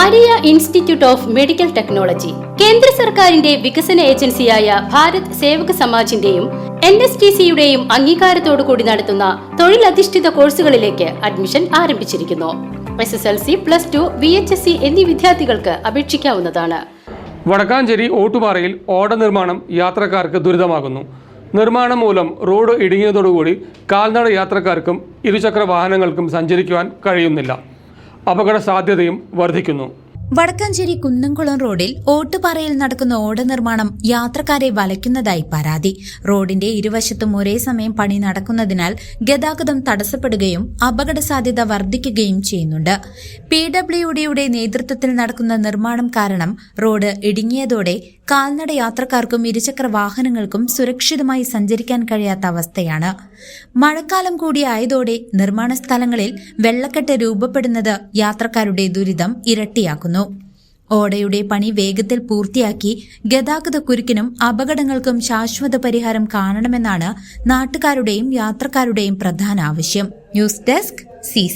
Maria institute of medical technology കേന്ദ്ര സർക്കാരിന്റെ വികസന ഏജൻസിയായ ഭാരത് സേവക സമാജിന്റെയും എൻ എസ് ടി സിയുടെയും അംഗീകാരത്തോടു കൂടി നടത്തുന്ന തൊഴിലധിഷ്ഠിത കോഴ്സുകളിലേക്ക് അഡ്മിഷൻ ആരംഭിച്ചിരിക്കുന്നു. S S L C plus two V H S C എന്നീ വിദ്യാർത്ഥികൾക്ക് അപേക്ഷിക്കാവുന്നതാണ്. വടക്കാഞ്ചേരി ഓട്ടുപാറയിൽ ഓട നിർമ്മാണം യാത്രക്കാർക്ക് ദുരിതമാകുന്നു. നിർമ്മാണം മൂലം റോഡ് ഇടുങ്ങിയതോടുകൂടി കാൽനട യാത്രക്കാർക്കും ഇരുചക്ര വാഹനങ്ങൾക്കും സഞ്ചരിക്കുവാൻ കഴിയുന്നില്ല. അപകട സാധ്യതയും വർദ്ധിക്കുന്നു. വടക്കാഞ്ചേരി കുന്നംകുളം റോഡിൽ ഓട്ടുപാറയിൽ നടക്കുന്ന ഓട നിർമ്മാണം യാത്രക്കാരെ വലയ്ക്കുന്നതായി പരാതി. റോഡിന്റെ ഇരുവശത്തും ഒരേ സമയം പണി നടക്കുന്നതിനാൽ ഗതാഗതം തടസ്സപ്പെടുകയും അപകട സാധ്യത വർദ്ധിക്കുകയും ചെയ്യുന്നുണ്ട്. പി ഡബ്ല്യുഡിയുടെ നേതൃത്വത്തിൽ നടക്കുന്ന നിർമ്മാണം കാരണം റോഡ് ഇടുങ്ങിയതോടെ കാൽനട യാത്രക്കാർക്കും ഇരുചക്ര വാഹനങ്ങൾക്കും സുരക്ഷിതമായി സഞ്ചരിക്കാൻ കഴിയാത്ത അവസ്ഥയാണ്. മഴക്കാലം കൂടിയായതോടെ നിർമ്മാണ സ്ഥലങ്ങളിൽ വെള്ളക്കെട്ട് രൂപപ്പെടുന്നത് യാത്രക്കാരുടെ ദുരിതം ഇരട്ടിയാക്കുന്നു. ഓടയുടെ പണി വേഗത്തിൽ പൂർത്തിയാക്കി ഗതാഗത കുരുക്കിനും അപകടങ്ങൾക്കും ശാശ്വത പരിഹാരം കാണണമെന്നാണ് നാട്ടുകാരുടെയും യാത്രക്കാരുടെയും പ്രധാന ആവശ്യം. News desk C